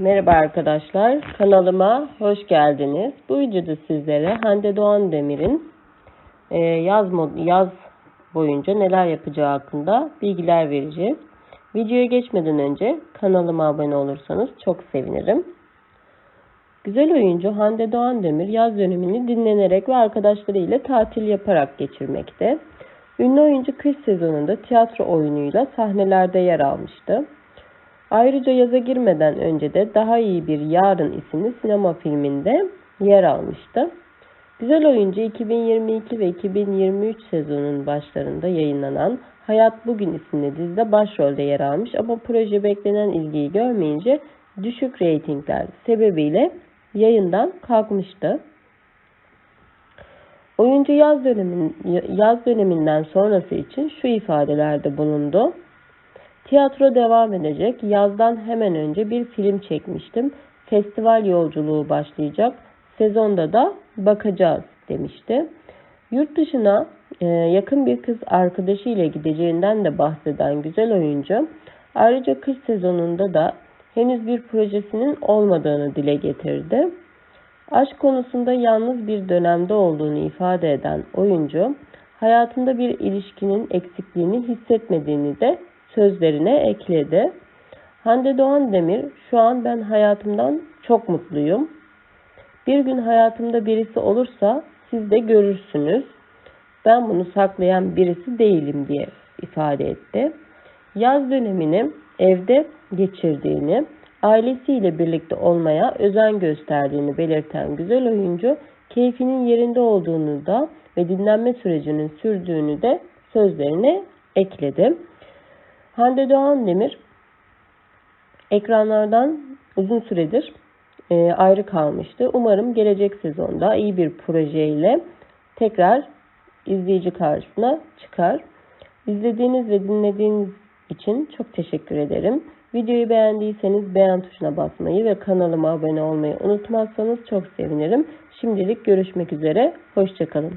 Merhaba arkadaşlar, kanalıma hoş geldiniz. Bu videoda sizlere Hande Doğan Demir'in e, yaz yaz boyunca neler yapacağı hakkında bilgiler vereceğiz. Videoya geçmeden önce kanalıma abone olursanız çok sevinirim. Güzel oyuncu Hande Doğan Demir yaz dönemini dinlenerek ve arkadaşlarıyla tatil yaparak geçirmekte. Ünlü oyuncu kış sezonunda tiyatro oyunuyla sahnelerde yer almıştı. Ayrıca yaza girmeden önce de Daha İyi Bir Yarın isimli sinema filminde yer almıştı. Güzel oyuncu 2022 ve 2023 sezonun başlarında yayınlanan Hayat Bugün isimli dizide başrolde yer almış ama proje beklenen ilgiyi görmeyince düşük reytingler sebebiyle yayından kalkmıştı. Oyuncu yaz dönemin yaz döneminden sonrası için şu ifadelerde bulundu. Tiyatro devam edecek. Yazdan hemen önce bir film çekmiştim. Festival yolculuğu başlayacak. Sezonda da bakacağız demişti. Yurt dışına e, yakın bir kız arkadaşıyla gideceğinden de bahseden güzel oyuncu. Ayrıca kış sezonunda da henüz bir projesinin olmadığını dile getirdi. Aşk konusunda yalnız bir dönemde olduğunu ifade eden oyuncu, hayatında bir ilişkinin eksikliğini hissetmediğini de sözlerine ekledi. Hande Doğan Demir, şu an ben hayatımdan çok mutluyum. Bir gün hayatımda birisi olursa siz de görürsünüz. Ben bunu saklayan birisi değilim diye ifade etti. Yaz dönemini evde geçirdiğini, ailesiyle birlikte olmaya özen gösterdiğini belirten güzel oyuncu, keyfinin yerinde olduğunu da ve dinlenme sürecinin sürdüğünü de sözlerine ekledi. Hande Doğan Demir ekranlardan uzun süredir e, ayrı kalmıştı. Umarım gelecek sezonda iyi bir projeyle tekrar izleyici karşısına çıkar. İzlediğiniz ve dinlediğiniz için çok teşekkür ederim. Videoyu beğendiyseniz beğen tuşuna basmayı ve kanalıma abone olmayı unutmazsanız çok sevinirim. Şimdilik görüşmek üzere. Hoşçakalın.